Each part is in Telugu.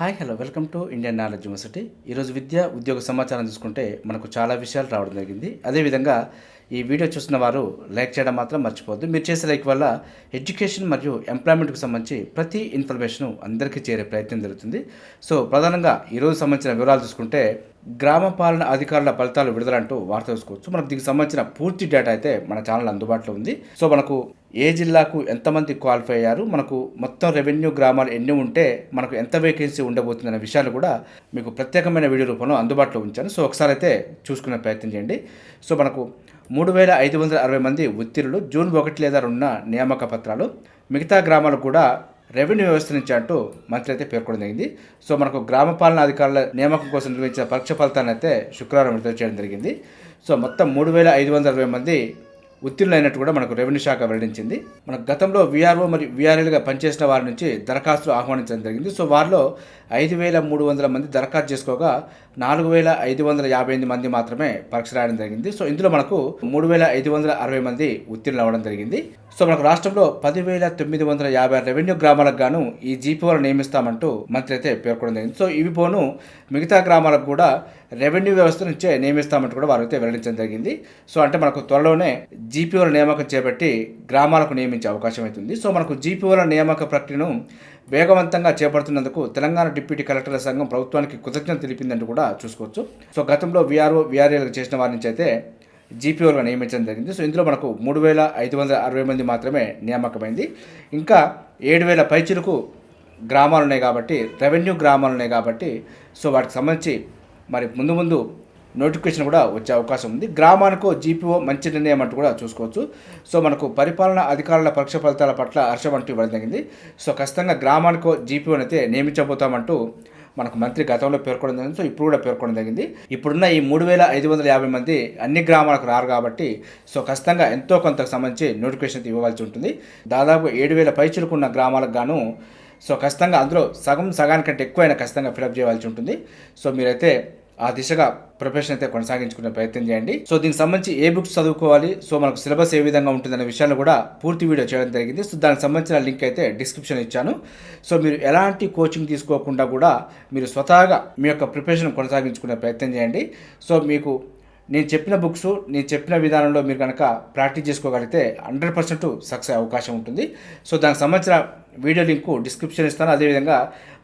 Hi hello welcome to Indian knowledge university. ఈరోజు విద్య ఉద్యోగ సమాచారం చూసుకుంటే మనకు చాలా విషయాలు రావడం జరిగింది. అదేవిధంగా ఈ వీడియో చూసిన వారు లైక్ చేయడం మాత్రం మర్చిపోవద్దు. మీరు చేసే లైక్ వల్ల ఎడ్యుకేషన్ మరియు ఎంప్లాయ్మెంట్కి సంబంధించి ప్రతి ఇన్ఫర్మేషన్ అందరికీ చేరే ప్రయత్నం జరుగుతుంది. సో ప్రధానంగా ఈరోజు సంబంధించిన వివరాలు చూసుకుంటే గ్రామ పాలన అధికారుల ఫలితాలు విడుదలంటూ వార్త చూసుకోవచ్చు మనకు దీనికి సంబంధించిన పూర్తి డేటా అయితే మన ఛానల్ అందుబాటులో ఉంది. సో మనకు ఏ జిల్లాకు ఎంతమంది క్వాలిఫై అయ్యారు? మనకు మొత్తం రెవెన్యూ గ్రామాలు ఎన్ని ఉంటే మనకు ఎంత వేకెన్సీ ఉండబోతుందనే విషయాలు కూడా మీకు ప్రత్యేకమైన వీడియో రూపంలో అందుబాటులో ఉంచాను. సో ఒకసారి అయితే చూసుకునే ప్రయత్నం చేయండి. సో మనకు మూడు వేల ఐదు వందల అరవై మంది ఉత్తీర్ణులు జూన్ ఒకటి లేదా రెండున నియామక పత్రాలు. మిగతా గ్రామాలకు కూడా రెవెన్యూ వ్యవస్థ నుంచి అంటూ మంత్రి అయితే పేర్కొనడం జరిగింది. సో మనకు గ్రామ పాలనా అధికారుల నియామకం కోసం నిర్వహించిన పరీక్ష ఫలితాన్ని అయితే శుక్రవారం విడుదల చేయడం జరిగింది. సో మొత్తం మూడు వేల ఐదు వందల అరవై మంది ఉత్తీర్ణులైనట్టు కూడా మనకు రెవెన్యూ శాఖ వెల్లడించింది. మన గతంలో వీఆర్ఓ మరియు వీఆర్ఏలుగా పనిచేసిన వారి నుంచి దరఖాస్తులు ఆహ్వానించడం జరిగింది. సో వారిలో ఐదు వేల మూడు వందల మంది దరఖాస్తు చేసుకోగా నాలుగు వేల ఐదు వందల యాభై ఎనిమిది మంది మాత్రమే పరీక్ష రాయడం జరిగింది. సో ఇందులో మనకు మూడు వేల ఐదు వందల అరవై మంది ఉత్తీర్ణులు అవ్వడం జరిగింది. సో మనకు రాష్ట్రంలో పదివేల తొమ్మిది వందల యాభై ఆరు రెవెన్యూ గ్రామాలకు గాను ఈ జీపీఓలు నియమిస్తామంటూ మంత్రి అయితే పేర్కొనడం జరిగింది. సో ఇవి పోను మిగతా గ్రామాలకు కూడా రెవెన్యూ వ్యవస్థ నుంచే నియమిస్తామంటూ కూడా వారు అయితే వెల్లడించడం జరిగింది. సో అంటే మనకు త్వరలోనే జీపీఓల నియామకం చేపట్టి గ్రామాలకు నియమించే అవకాశం అవుతుంది. సో మనకు జీపీఓల నియామక ప్రక్రియను వేగవంతంగా చేపడుతున్నందుకు తెలంగాణ డిప్యూటీ కలెక్టర్ల సంఘం ప్రభుత్వానికి కృతజ్ఞత తెలిపిందని కూడా చూసుకోవచ్చు. సో గతంలో వీఆర్ఓ వీఆర్ఏలకు చేసిన వారి నుంచి అయితే జీపీఓలుగా నియమించడం జరిగింది. సో ఇందులో మనకు మూడు వేల ఐదు వందల అరవై మంది మాత్రమే నియామకమైంది. ఇంకా ఏడు వేల పైచులకు గ్రామాలు ఉన్నాయి కాబట్టి రెవెన్యూ గ్రామాలు ఉన్నాయి కాబట్టి సో వాటికి సంబంధించి మరి ముందు ముందు నోటిఫికేషన్ కూడా వచ్చే అవకాశం ఉంది. గ్రామానికో జీపీఓ మంచి నిర్ణయం అంటూ కూడా చూసుకోవచ్చు. సో మనకు పరిపాలనా అధికారుల పరీక్ష ఫలితాల పట్ల హర్షం అంటూ ఇవ్వడం జరిగింది. సో ఖచ్చితంగా గ్రామానికో జీపీఓని అయితే నియమించబోతామంటూ మనకు మంత్రి గతంలో పేర్కొనడం జరిగింది. సో ఇప్పుడు కూడా పేర్కొనడం జరిగింది. ఇప్పుడున్న ఈ మూడు వేల ఐదు వందల యాభై మంది అన్ని గ్రామాలకు రారు కాబట్టి సో ఖచ్చితంగా ఎంతో కొంతకు సంబంధించి నోటిఫికేషన్ ఇవ్వవలసి ఉంటుంది. దాదాపు ఏడు వేల పైచులుకున్న గ్రామాలకు గాను సో ఖచ్చితంగా అందులో సగం సగానికంటే ఎక్కువైనా ఖచ్చితంగా ఫిలప్ చేయవలసి ఉంటుంది. సో మీరైతే ఆ దిశగా ప్రిపరేషన్ అయితే కొనసాగించుకునే ప్రయత్నం చేయండి. సో దీనికి సంబంధించి ఏ బుక్స్ చదువుకోవాలి? సో మనకు సిలబస్ ఏ విధంగా ఉంటుందనే విషయాన్ని కూడా పూర్తి వీడియో చేయడం జరిగింది. సో దానికి సంబంధించిన లింక్ అయితే డిస్క్రిప్షన్ ఇచ్చాను. సో మీరు ఎలాంటి కోచింగ్ తీసుకోకుండా కూడా మీరు స్వతహాగా మీ యొక్క ప్రిపరేషన్ కొనసాగించుకునే ప్రయత్నం చేయండి. సో మీకు నేను చెప్పిన బుక్స్ నేను చెప్పిన విధానంలో మీరు కనుక ప్రాక్టీస్ చేసుకోగలిగితే హండ్రెడ్ పర్సెంట్ సక్సెస్ అవకాశం ఉంటుంది. సో దానికి సంబంధించిన వీడియో లింకు డిస్క్రిప్షన్ ఇస్తాను. అదేవిధంగా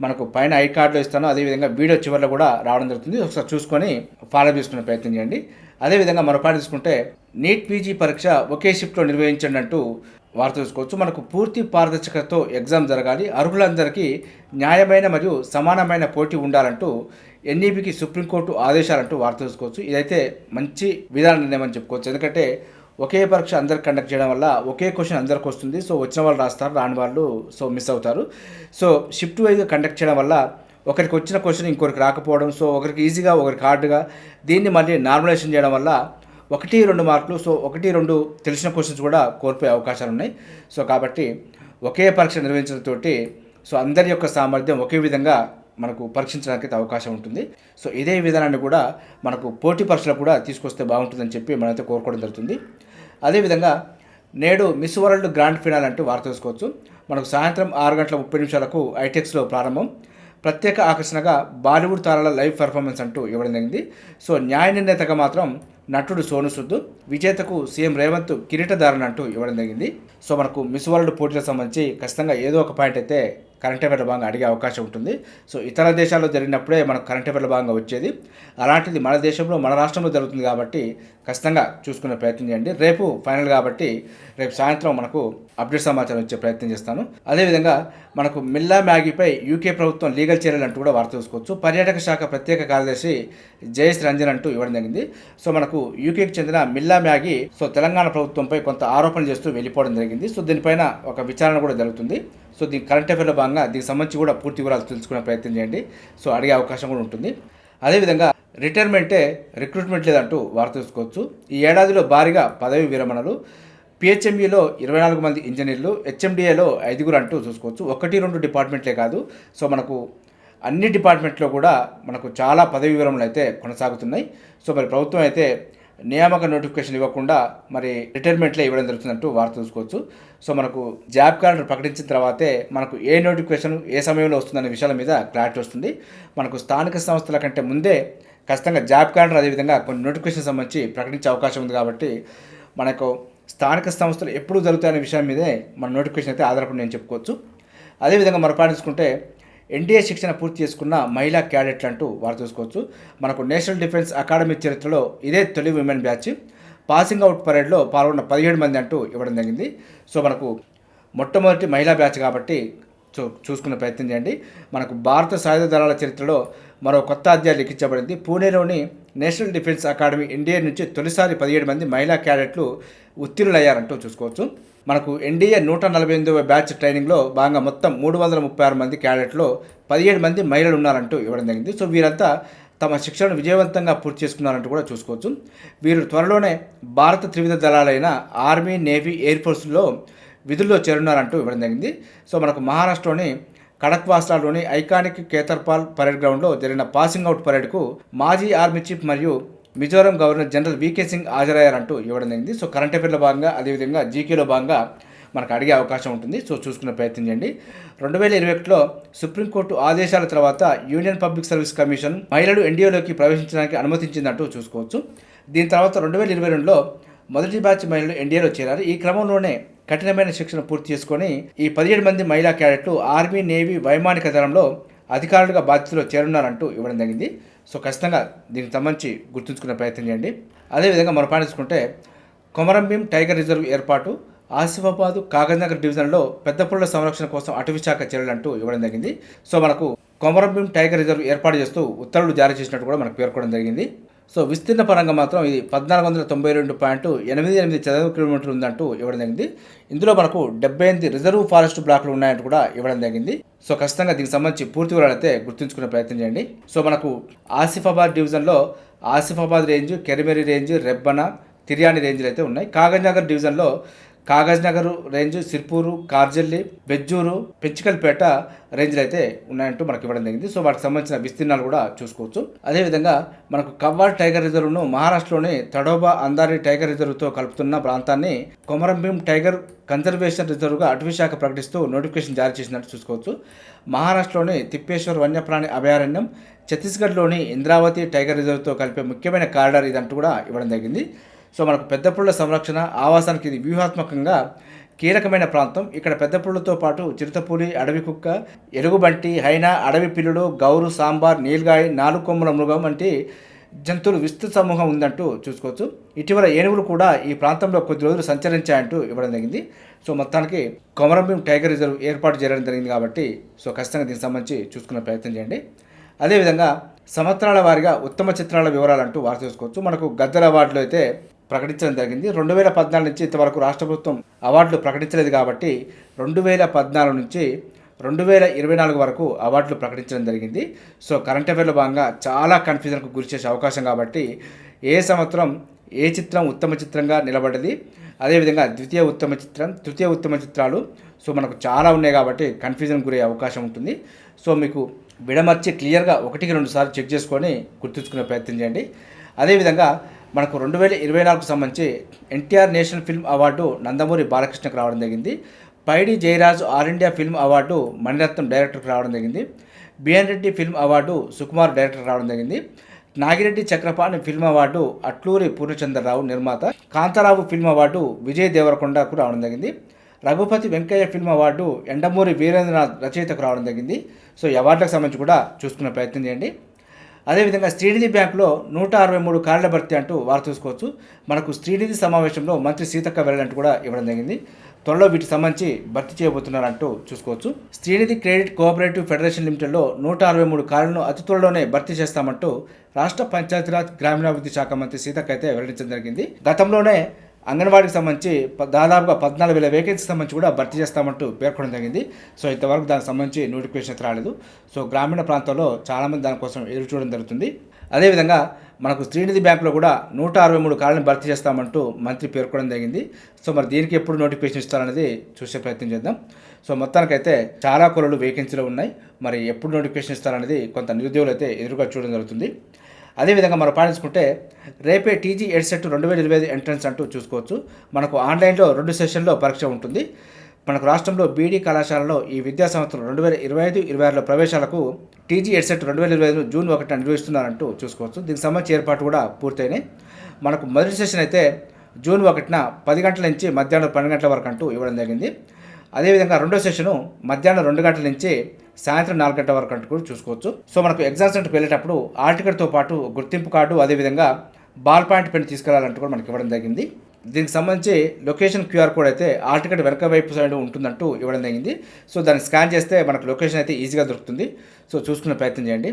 మనకు పైన ఐ కార్డులో ఇస్తాను. అదేవిధంగా వీడియో చివరిలో కూడా రావడం జరుగుతుంది. ఒకసారి చూసుకొని ఫాలో చేసుకునే ప్రయత్నం చేయండి. అదేవిధంగా మరో పాట తీసుకుంటే నీట్ పీజీ పరీక్ష ఒకే షిఫ్ట్లో నిర్వహించండి అంటూ వార్త చూసుకోవచ్చు మనకు పూర్తి పారదర్శకతతో ఎగ్జామ్ జరగాలి. అర్హులందరికీ న్యాయమైన మరియు సమానమైన పోటీ ఉండాలంటూ ఎన్ఈపికి సుప్రీంకోర్టు ఆదేశాలంటూ వార్త చూసుకోవచ్చు ఇదైతే మంచి విధాన నిర్ణయం అని చెప్పుకోవచ్చు. ఎందుకంటే ఒకే పరీక్ష అందరికి కండక్ట్ చేయడం వల్ల ఒకే క్వశ్చన్ అందరికి వస్తుంది. సో వచ్చిన వాళ్ళు రాస్తారు రాని వాళ్ళు సో మిస్ అవుతారు. సో షిఫ్ట్ వైజ్గా కండక్ట్ చేయడం వల్ల ఒకరికి వచ్చిన క్వశ్చన్ ఇంకొకరికి రాకపోవడం సో ఒకరికి ఈజీగా ఒకరికి హార్డ్గా దీన్ని మళ్ళీ నార్మలైజేషన్ చేయడం వల్ల ఒకటి రెండు మార్కులు సో ఒకటి రెండు తెలిసిన క్వశ్చన్స్ కూడా కోల్పోయే అవకాశాలు ఉన్నాయి. సో కాబట్టి ఒకే పరీక్ష నిర్వహించడంతో సో అందరి యొక్క సామర్థ్యం ఒకే విధంగా మనకు పరీక్షించడానికి అయితే అవకాశం ఉంటుంది. సో ఇదే విధానాన్ని కూడా మనకు పోటీ పరీక్షలు కూడా తీసుకొస్తే బాగుంటుందని చెప్పి మనమైతే కోరుకోవడం జరుగుతుంది. అదేవిధంగా నేడు మిస్ వరల్డ్ గ్రాండ్ ఫినాల్ అంటూ వార్త తెలుసుకోవచ్చు. మనకు సాయంత్రం ఆరు గంటల ముప్పై నిమిషాలకు ఐటెక్స్లో ప్రారంభం. ప్రత్యేక ఆకర్షణగా బాలీవుడ్ తారాల లైవ్ పెర్ఫార్మెన్స్ అంటూ ఇవ్వడం జరిగింది. సో న్యాయ నిర్ణేతగా మాత్రం నటుడు సోను సుద్దు విజేతకు సీఎం రేవంత్ కిరీటధారణ అంటూ ఇవ్వడం జరిగింది. సో మనకు మిస్ వరల్డ్ పోటీలకు సంబంధించి ఖచ్చితంగా ఏదో ఒక పాయింట్ అయితే కరెంట్ అఫేర్ల భాగంగా అడిగే అవకాశం ఉంటుంది. సో ఇతర దేశాల్లో జరిగినప్పుడే మనకు కరెంట్ అఫేర్ల భాగంగా వచ్చేది. అలాంటిది మన దేశంలో మన రాష్ట్రంలో జరుగుతుంది కాబట్టి ఖచ్చితంగా చూసుకునే ప్రయత్నం చేయండి. రేపు ఫైనల్ కాబట్టి రేపు సాయంత్రం మనకు అప్డేట్ సమాచారం ఇచ్చే ప్రయత్నం చేస్తాను. అదేవిధంగా మనకు మిల్లా మ్యాగీపై యూకే ప్రభుత్వం లీగల్ చర్యలు అంటూ కూడా వార్త చూసుకోవచ్చు. పర్యాటక శాఖ ప్రత్యేక కార్యదర్శి జయేష్ రంజన్ అంటూ ఇవ్వడం జరిగింది. సో మనకు యూకేకి చెందిన మిల్లా మ్యాగీ సో తెలంగాణ ప్రభుత్వంపై కొంత ఆరోపణలు చేస్తూ వెళ్ళిపోవడం జరిగింది. సో దీనిపైన ఒక విచారణ కూడా జరుగుతుంది. సో దీని కరెంట్ అఫైర్లో భాగంగా దీనికి సంబంధించి కూడా పూర్తి వివరాలు తెలుసుకునే ప్రయత్నం చేయండి. సో అడిగే అవకాశం కూడా ఉంటుంది. అదేవిధంగా రిటైర్మెంటే రిక్రూట్మెంట్ లేదంటూ వార్త చూసుకోవచ్చు ఈ ఏడాదిలో భారీగా పదవి విరమణలు పిహెచ్ఎంఈలో ఇరవై నాలుగు మంది ఇంజనీర్లు హెచ్ఎండిఏలో ఐదుగురు అంటూ చూసుకోవచ్చు. ఒకటి రెండు డిపార్ట్మెంట్లే కాదు. సో మనకు అన్ని డిపార్ట్మెంట్లో కూడా మనకు చాలా పదవి విరమణలు అయితే కొనసాగుతున్నాయి. సో మరి ప్రభుత్వం అయితే నియామక నోటిఫికేషన్ ఇవ్వకుండా మరి రిటైర్మెంట్లే ఇవ్వడం జరుగుతుందంటూ వార్త చూసుకోవచ్చు సో మనకు జాబ్ క్యాలెండర్ ప్రకటించిన తర్వాతే మనకు ఏ నోటిఫికేషన్ ఏ సమయంలో వస్తుందనే విషయాల మీద క్లారిటీ వస్తుంది. మనకు స్థానిక సంస్థల కంటే ముందే ఖచ్చితంగా జాబ్ క్యాలెండర్ అదేవిధంగా కొన్ని నోటిఫికేషన్ సంబంధించి ప్రకటించే అవకాశం ఉంది కాబట్టి మనకు స్థానిక సంస్థలు ఎప్పుడు జరుగుతాయనే విషయం మీదే మన నోటిఫికేషన్ అయితే ఆధారపడి నేను చెప్పుకోవచ్చు. అదేవిధంగా మరపాటించుకుంటే ఎన్డీఏ శిక్షణ పూర్తి చేసుకున్న మహిళా క్యాడెట్లు అంటూ వారు చూసుకోవచ్చు మనకు నేషనల్ డిఫెన్స్ అకాడమీ చరిత్రలో ఇదే తొలి విమెన్ బ్యాచ్. పాసింగ్ అవుట్ పరేడ్లో పాల్గొన్న పదిహేడు మంది అంటూ ఇవ్వడం జరిగింది. సో మనకు మొట్టమొదటి మహిళా బ్యాచ్ కాబట్టి చూ చూసుకునే ప్రయత్నం చేయండి. మనకు భారత సాయుధ దళాల చరిత్రలో మరో కొత్త అధ్యాయం లిఖించబడింది. పూణేలోని నేషనల్ డిఫెన్స్ అకాడమీ ఎన్డీఏ నుంచి తొలిసారి పదిహేడు మంది మహిళా క్యాడెట్లు ఉత్తీర్ణులయ్యారంటూ చూసుకోవచ్చు. మనకు ఎన్డీఏ నూట నలభై ఎనిమిదవ బ్యాచ్ ట్రైనింగ్లో భాగంగా మొత్తం మూడు వందల ముప్పై ఆరు మంది క్యాడెట్లో పదిహేడు మంది మహిళలు ఉన్నారంటూ ఇవ్వడం జరిగింది. సో వీరంతా తమ శిక్షణను విజయవంతంగా పూర్తి చేసుకున్నారంటూ కూడా చూసుకోవచ్చు. వీరు త్వరలోనే భారత త్రివిధ దళాలైన ఆర్మీ నేవీ ఎయిర్ ఫోర్స్లో విధుల్లో చేరున్నారంటూ ఇవ్వడం జరిగింది. సో మనకు మహారాష్ట్రలోని కడక్వాస్లాలోని ఐకానిక్ కేతర్పాల్ పరేడ్ గ్రౌండ్లో జరిగిన పాసింగ్ అవుట్ పరేడ్కు మాజీ ఆర్మీ చీఫ్ మరియు Mizoram governor general VK Singh హాజరయ్యారంటూ ఇవ్వడం జరిగింది. సో కరెంట్ అఫేర్లో భాగంగా అదేవిధంగా జీకేలో భాగంగా మనకు అడిగే అవకాశం ఉంటుంది. సో చూసుకునే ప్రయత్నం చేయండి. రెండు వేల ఇరవై ఒకటిలో సుప్రీంకోర్టు ఆదేశాల తర్వాత యూనియన్ పబ్లిక్ సర్వీస్ కమిషన్ మహిళలు ఎన్డీఏలోకి ప్రవేశించడానికి అనుమతించిందంటూ చూసుకోవచ్చు. దీని తర్వాత రెండు వేల ఇరవై రెండులో మొదటి బ్యాచ్ మహిళలు ఎన్డీఏలో చేరారు. ఈ క్రమంలోనే కఠినమైన శిక్షణ పూర్తి చేసుకొని ఈ పదిహేడు మంది మహిళా క్యాడెట్లు ఆర్మీ నేవీ వైమానిక దళంలో అధికారులుగా బాధ్యతలో చేరున్నారంటూ ఇవ్వడం జరిగింది. సో ఖచ్చితంగా దీనికి సంబంధించి గుర్తుంచుకునే ప్రయత్నం చేయండి. అదేవిధంగా మనం పాటించుకుంటే కొమరంభీం టైగర్ రిజర్వ్ ఏర్పాటు ఆసిఫాబాద్ కాగజ్నగర్ డివిజన్లో పెద్ద పుల్ల సంరక్షణ కోసం అటవీశాఖ చర్యలు అంటూ ఇవ్వడం జరిగింది. సో మనకు కొమరంభీం టైగర్ రిజర్వ్ ఏర్పాటు చేస్తూ ఉత్తర్వులు జారీ చేసినట్టు కూడా మనకు పేర్కొనడం జరిగింది. సో విస్తీర్ణ పరంగా మాత్రం ఇది పద్నాలుగు వందల తొంభై రెండు పాయింట్ ఎనిమిది ఎనిమిది చదరపు కిలోమీటర్లు ఉందంటూ ఇవ్వడం జరిగింది. ఇందులో మనకు డెబ్బై ఎనిమిది రిజర్వ్ ఫారెస్ట్ బ్లాక్లు ఉన్నాయంటూ కూడా ఇవ్వడం జరిగింది. సో ఖచ్చితంగా దీనికి సంబంధించి పూర్తి వివరాలైతే అయితే గుర్తుంచుకునే ప్రయత్నం చేయండి. సో మనకు ఆసిఫాబాద్ డివిజన్లో ఆసిఫాబాద్ రేంజ్ కెరిమెరి రేంజ్ రెబ్బన తిర్యాని రేంజ్లు అయితే ఉన్నాయి. కాగజ్నగర్ డివిజన్లో కాగజ్నగర్ రేంజ్ సిర్పూరు కార్జల్లి బెజ్జూరు పెంచికల్పేట రేంజ్లు అయితే ఉన్నాయంటూ మనకి ఇవ్వడం జరిగింది. సో వాటికి సంబంధించిన విస్తీర్ణాలు కూడా చూసుకోవచ్చు. అదేవిధంగా మనకు కవ్వాల్ టైగర్ రిజర్వ్ను మహారాష్ట్రలోని తడోబా అందారి టైగర్ రిజర్వ్తో కలుపుతున్న ప్రాంతాన్ని కొమరంభీం టైగర్ కన్జర్వేషన్ రిజర్వ్గా అటవీ శాఖ ప్రకటిస్తూ నోటిఫికేషన్ జారీ చేసినట్టు చూసుకోవచ్చు. మహారాష్ట్రలోని తిప్పేశ్వర్ వన్యప్రాణి అభయారణ్యం ఛత్తీస్గఢ్లోని ఇంద్రావతి టైగర్ రిజర్వ్తో కలిపే ముఖ్యమైన కారిడార్ ఇదంటూ కూడా ఇవ్వడం జరిగింది. సో మనకు పెద్దపుళ్ళ సంరక్షణ ఆవాసానికి ఇది వ్యూహాత్మకంగా కీలకమైన ప్రాంతం. ఇక్కడ పెద్దపుళ్ళతో పాటు చిరుతపులి అడవి కుక్క ఎలుగుబంటి హైనా అడవి పిల్లుడు గౌరు సాంబార్ నీల్గాయ్ నాలుగు కొమ్ముల మృగం వంటి జంతువులు విస్తృత సమూహం ఉందంటూ చూసుకోవచ్చు. ఇటీవల ఏనుగులు కూడా ఈ ప్రాంతంలో కొద్ది రోజులు సంచరించాయంటూ ఇవ్వడం జరిగింది. సో మొత్తానికి కొమరంభీం టైగర్ రిజర్వ్ ఏర్పాటు చేయడం జరిగింది కాబట్టి సో ఖచ్చితంగా దీనికి సంబంధించి చూసుకునే ప్రయత్నం చేయండి. అదేవిధంగా సంవత్సరాల వారిగా ఉత్తమ చిత్రాల వివరాలంటూ వారు చూసుకోవచ్చు. మనకు గద్దల అవార్డులో అయితే ప్రకటించడం జరిగింది. రెండు వేల పద్నాలుగు నుంచి ఇంతవరకు రాష్ట్ర ప్రభుత్వం అవార్డులు ప్రకటించలేదు కాబట్టి రెండు వేల పద్నాలుగు నుంచి రెండు వేల ఇరవై నాలుగు వరకు అవార్డులు ప్రకటించడం జరిగింది. సో కరెంట్ అఫేర్లో భాగంగా చాలా కన్ఫ్యూజన్కు గురి చేసే అవకాశం కాబట్టి ఏ సంవత్సరం ఏ చిత్రం ఉత్తమ చిత్రంగా నిలబడ్డది అదేవిధంగా ద్వితీయ ఉత్తమ చిత్రం తృతీయ ఉత్తమ చిత్రాలు సో మనకు చాలా ఉన్నాయి కాబట్టి కన్ఫ్యూజన్ గురయ్యే అవకాశం ఉంటుంది. సో మీకు విడమర్చి క్లియర్గా ఒకటికి రెండు సార్లు చెక్ చేసుకొని గుర్తుంచుకునే ప్రయత్నం చేయండి. అదేవిధంగా మనకు రెండు వేల ఇరవై నాలుగుకు సంబంధించి NTR national film award Nandamuri బాలకృష్ణకు రావడం జరిగింది. Paidi Jayaraju all India film award Mani Ratnam డైరెక్టర్కి రావడం జరిగింది. BN Reddy film award Sukumar director రావడం జరిగింది. నాగిరెడ్డి చక్రపాణి ఫిల్మ్ అవార్డు అట్లూరి పూర్ణచంద్రరావు నిర్మాత. కాంతారావు ఫిల్మ్ అవార్డు విజయ్ దేవరకొండకు రావడం జరిగింది. రఘుపతి వెంకయ్య ఫిల్మ్ అవార్డు ఎండమూరి వీరేంద్రనాథ్ రచయితకు రావడం జరిగింది. సో ఈ అవార్డులకు సంబంధించి కూడా చూసుకునే ప్రయత్నం చేయండి. అదేవిధంగా శ్రీనిధి బ్యాంకులో నూట అరవై మూడు కార్డుల భర్తీ అంటూ వారు చూసుకోవచ్చు. మనకు శ్రీనిధి సమావేశంలో మంత్రి సీతక్క వెళ్ళాలంటూ కూడా ఇవ్వడం జరిగింది. త్వరలో వీటికి సంబంధించి భర్తీ చేయబోతున్నారంటూ చూసుకోవచ్చు. శ్రీనిధి క్రెడిట్ కోఆపరేటివ్ ఫెడరేషన్ లిమిటెడ్లో నూట అరవై మూడు కార్డులను అతి త్వరలోనే భర్తీ చేస్తామంటూ రాష్ట్ర పంచాయతీరాజ్ గ్రామీణాభివృద్ధి శాఖ మంత్రి సీతక్క అయితే వెల్లడించడం జరిగింది. గతంలోనే అంగన్వాడీకి సంబంధించి దాదాపుగా పద్నాలుగు వేల వేకెన్సీ సంబంధించి కూడా భర్తీ చేస్తామంటూ పేర్కొనడం జరిగింది. సో ఇంతవరకు దానికి సంబంధించి నోటిఫికేషన్ రాలేదు. సో గ్రామీణ ప్రాంతాల్లో చాలామంది దానికోసం ఎదురు చూడడం జరుగుతుంది. అదేవిధంగా మనకు శ్రీనిధి బ్యాంకులో కూడా నూట అరవై మూడు కార్లను భర్తీ చేస్తామంటూ మంత్రి పేర్కొనడం జరిగింది. సో మరి దీనికి ఎప్పుడు నోటిఫికేషన్ ఇస్తారనేది చూసే ప్రయత్నం చేద్దాం. సో మొత్తానికైతే చాలా కొలలు వేకెన్సీలో ఉన్నాయి. మరి ఎప్పుడు నోటిఫికేషన్ ఇస్తారనేది కొంత నిరుద్యోగులు అయితే ఎదురుగా చూడడం జరుగుతుంది. అదేవిధంగా మనం పాటించుకుంటే రేపే టీజీ ఎడ్సెట్ రెండు వేల ఇరవై ఐదు ఎంట్రన్స్ అంటూ చూసుకోవచ్చు. మనకు ఆన్లైన్లో రెండు సెషన్లో పరీక్ష ఉంటుంది. మనకు రాష్ట్రంలో బీడీ కళాశాలలో ఈ విద్యా సంవత్సరం రెండు వేల ఇరవై ఐదు ఇరవై ఆరులో ప్రవేశాలకు టీజీ ఎడ్సెట్ రెండు వేల ఇరవై ఐదు జూన్ ఒకటి నిర్వహిస్తున్నారంటూ చూసుకోవచ్చు. దీనికి సంబంధించి ఏర్పాటు కూడా పూర్తయినాయి. మనకు మొదటి సెషన్ అయితే జూన్ ఒకటిన పది గంటల నుంచి మధ్యాహ్నం పన్నెండు గంటల వరకు అంటూ ఇవ్వడం జరిగింది. అదేవిధంగా రెండో సెషను మధ్యాహ్నం రెండు గంటల నుంచి సాయంత్రం నాలుగు గంటల వరకు అంటూ కూడా చూసుకోవచ్చు. సో మనకు ఎగ్జామ్ సెంటర్కి వెళ్ళేటప్పుడు ఆల్ టికెట్తో పాటు గుర్తింపు కార్డు అదేవిధంగా బాల్ పాయింట్ పెన్ తీసుకెళ్ళాలంటూ కూడా మనకి ఇవ్వడం జరిగింది. దీనికి సంబంధించి లొకేషన్ క్యూఆర్ కోడ్ అయితే ఆల్ టికెట్ వెనక వైపు సైడ్ ఉంటుందంటూ ఇవ్వడం జరిగింది. సో దాన్ని స్కాన్ చేస్తే మనకు లొకేషన్ అయితే ఈజీగా దొరుకుతుంది. సో చూసుకునే ప్రయత్నం చేయండి.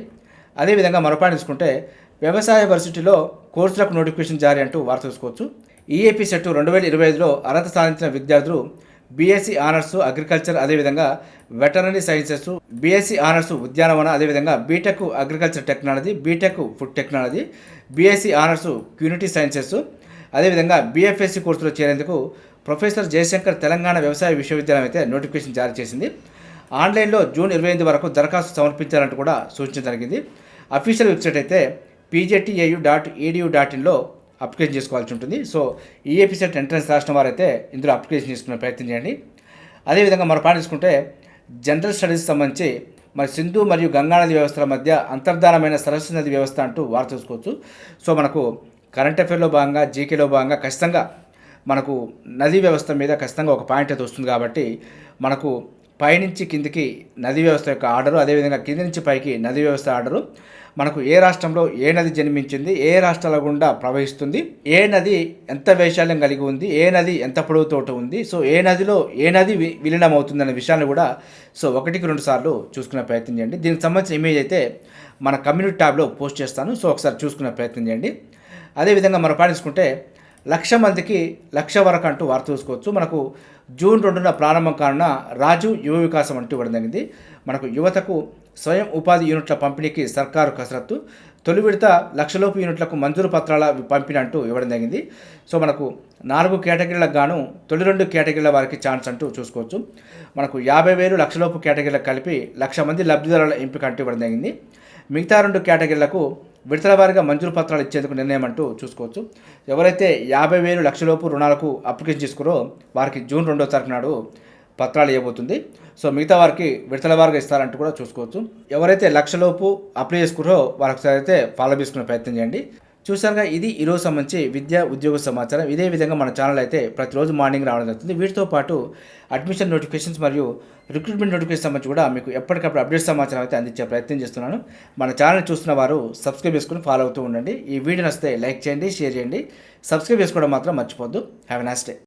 అదేవిధంగా మరోపాటు చూసుకుంటే వ్యవసాయ వర్సిటీలో కోర్సులకు నోటిఫికేషన్ జారీ అంటూ వార్త చూసుకోవచ్చు. ఈఏపీ సెట్ రెండు వేల ఇరవై ఐదులో అర్హత సాధించిన విద్యార్థులు బీఎస్సీ ఆనర్స్ అగ్రికల్చర్ అదేవిధంగా వెటనరీ సైన్సెస్ బీఎస్సీ ఆనర్స్ ఉద్యానవన అదేవిధంగా BTech agriculture technology BTech food technology BSc honours community sciences అదేవిధంగా బీఎఫ్ఎస్సి కోర్సులో చేరేందుకు ప్రొఫెసర్ జయశంకర్ తెలంగాణ వ్యవసాయ విశ్వవిద్యాలయం అయితే నోటిఫికేషన్ జారీ చేసింది. ఆన్లైన్లో జూన్ ఇరవై ఎనిమిది వరకు దరఖాస్తు సమర్పించాలంటూ కూడా సూచించడం జరిగింది. అఫీషియల్ వెబ్సైట్ అయితే పీజేటీఏయు డాట్ ఈడియు డాట్ ఇన్లో అప్లికేషన్ చేసుకోవాల్సి ఉంటుంది. సో ఈఏపీ సెట్ ఎంట్రన్స్ రాసిన వారైతే ఇందులో అప్లికేషన్ చేసుకునే ప్రయత్నం చేయండి. అదేవిధంగా మనం పాటించుకుంటే జనరల్ స్టడీస్ సంబంధించి మరి సింధు మరియు గంగానది వ్యవస్థల మధ్య అంతర్ధానమైన సరస్సు నది వ్యవస్థ అంటూ వారు చూసుకోవచ్చు. సో మనకు కరెంట్ అఫేర్లో భాగంగా జీకేలో భాగంగా ఖచ్చితంగా మనకు నదీ వ్యవస్థ మీద ఖచ్చితంగా ఒక పాయింట్ అయితే వస్తుంది కాబట్టి మనకు పైనుంచి కిందికి నదీ వ్యవస్థ యొక్క ఆర్డరు అదేవిధంగా కింది నుంచి పైకి నదీ వ్యవస్థ ఆర్డరు మనకు ఏ రాష్ట్రంలో ఏ నది జన్మించింది ఏ రాష్ట్రాల గుండా ప్రవహిస్తుంది ఏ నది ఎంత వైశాల్యం కలిగి ఉంది ఏ నది ఎంత పొడవుతోట ఉంది సో ఏ నదిలో ఏ నది వి- విలీనం అవుతుందనే విషయాన్ని కూడా సో ఒకటికి రెండు సార్లు చూసుకునే ప్రయత్నం చేయండి. దీనికి సంబంధించిన ఇమేజ్ అయితే మన కమ్యూనిటీ ట్యాబ్లో పోస్ట్ చేస్తాను. సో ఒకసారి చూసుకునే ప్రయత్నం చేయండి. అదేవిధంగా మనం పాటించుకుంటే లక్ష మందికి లక్ష వరకు అంటూ వార్త చూసుకోవచ్చు. మనకు జూన్ రెండున ప్రారంభం కానున్న రాజు యువ వికాసం అంటూ ఇవ్వడం జరిగింది. మనకు యువతకు స్వయం ఉపాధి యూనిట్ల పంపిణీకి సర్కారు కసరత్తు. తొలి విడత లక్షలోపు యూనిట్లకు మంజూరు పత్రాల పంపిణీ అంటూ ఇవ్వడం జరిగింది. సో మనకు నాలుగు కేటగిరీలకు గాను తొలి రెండు కేటగిరీల వారికి ఛాన్స్ అంటూ చూసుకోవచ్చు. మనకు యాభై వేలు లక్షలోపు కేటగిరీలకు కలిపి లక్ష మంది లబ్ధిదారుల ఎంపిక అంటూ ఇవ్వడం జరిగింది. మిగతా రెండు కేటగిరీలకు విడతల వారీగా మంజూరు పత్రాలు ఇచ్చేందుకు నిర్ణయం అంటూ చూసుకోవచ్చు. ఎవరైతే యాభై వేలు లక్షలోపు రుణాలకు అప్లికేషన్ చేసుకురో వారికి జూన్ రెండో తారీఖు నాడు పత్రాలు ఇవ్వబోతుంది. సో మిగతా వారికి విడతల వారిగా ఇస్తారంటూ కూడా చూసుకోవచ్చు. ఎవరైతే లక్షలోపు అప్లై చేసుకురో వారికి అయితే ఫాలో చేసుకునే ప్రయత్నం చేయండి. చూసారుగా ఇది ఈరోజు సంబంధించి విద్యా ఉద్యోగ సమాచారం. ఇదే విధంగా మన ఛానల్ అయితే ప్రతిరోజు మార్నింగ్ రావడం జరుగుతుంది. వీటితో పాటు అడ్మిషన్ నోటిఫికేషన్స్ మరియు రిక్రూట్మెంట్ నోటిఫికేషన్ సంబంధించి కూడా మీకు ఎప్పటికప్పుడు అప్డేట్ సమాచారం అయితే అందించే ప్రయత్నం చేస్తున్నాను. మన ఛానల్ చూస్తున్న వారు సబ్స్క్రైబ్ చేసుకుని ఫాలో అవుతూ ఉండండి. ఈ వీడియో నచ్చితే లైక్ చేయండి షేర్ చేయండి. సబ్స్క్రైబ్ చేసుకోవడం మాత్రం మర్చిపోద్దు హ్యావ్ ఎ నైస్ డే